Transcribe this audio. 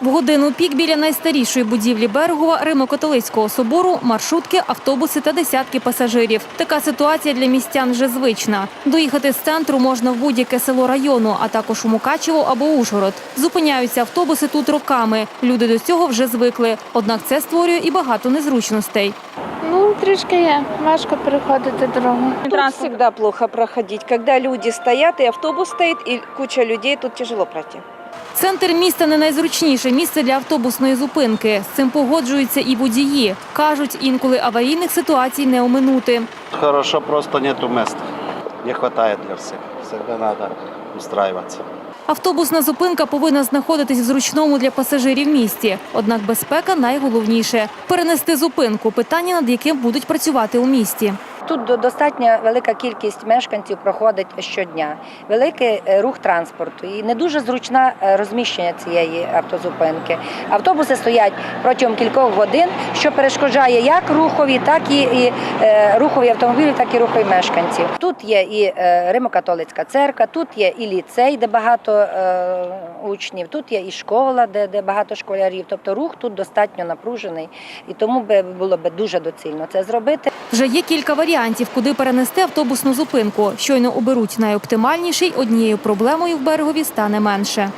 В годину пік біля найстарішої будівлі Берегова Римо-католицького собору маршрутки, автобуси та десятки пасажирів. Така ситуація для містян вже звична. Доїхати з центру можна в будь-яке село району, а також у Мукачево або Ужгород. Зупиняються автобуси тут роками. Люди до цього вже звикли. Однак це створює і багато незручностей. Ну, трішки є. Важко переходити дорогу. Тут всегда плохо проходить. Когда люди стоят, и автобус стоит, и куча людей, тут тяжело пройти. Центр міста не найзручніше місце для автобусної зупинки. З цим погоджуються і водії. Кажуть, інколи аварійних ситуацій не оминути. Хорошо, просто нету места. Не хватает для всех. Всегда надо устраиваться. Автобусна зупинка повинна знаходитись в зручному для пасажирів місті. Однак безпека найголовніше. Перенести зупинку – питання, над яким будуть працювати у місті. Тут до- достатньо велика кількість мешканців проходить щодня, великий е, рух транспорту і не дуже зручне розміщення цієї автозупинки. Автобуси стоять протягом кількох годин, що перешкоджає як рухові, так і, і е, рухові автомобілі, так і рухові мешканців. Тут є і е, Римо-католицька церква, тут є і ліцей, де багато учнів, тут є і школа, де, де багато школярів. Тобто рух тут достатньо напружений, і тому би було б дуже доцільно це зробити. Вже є кілька варіантів, куди перенести автобусну зупинку. Щойно оберуть найоптимальніший, однією проблемою в берегові стане менше.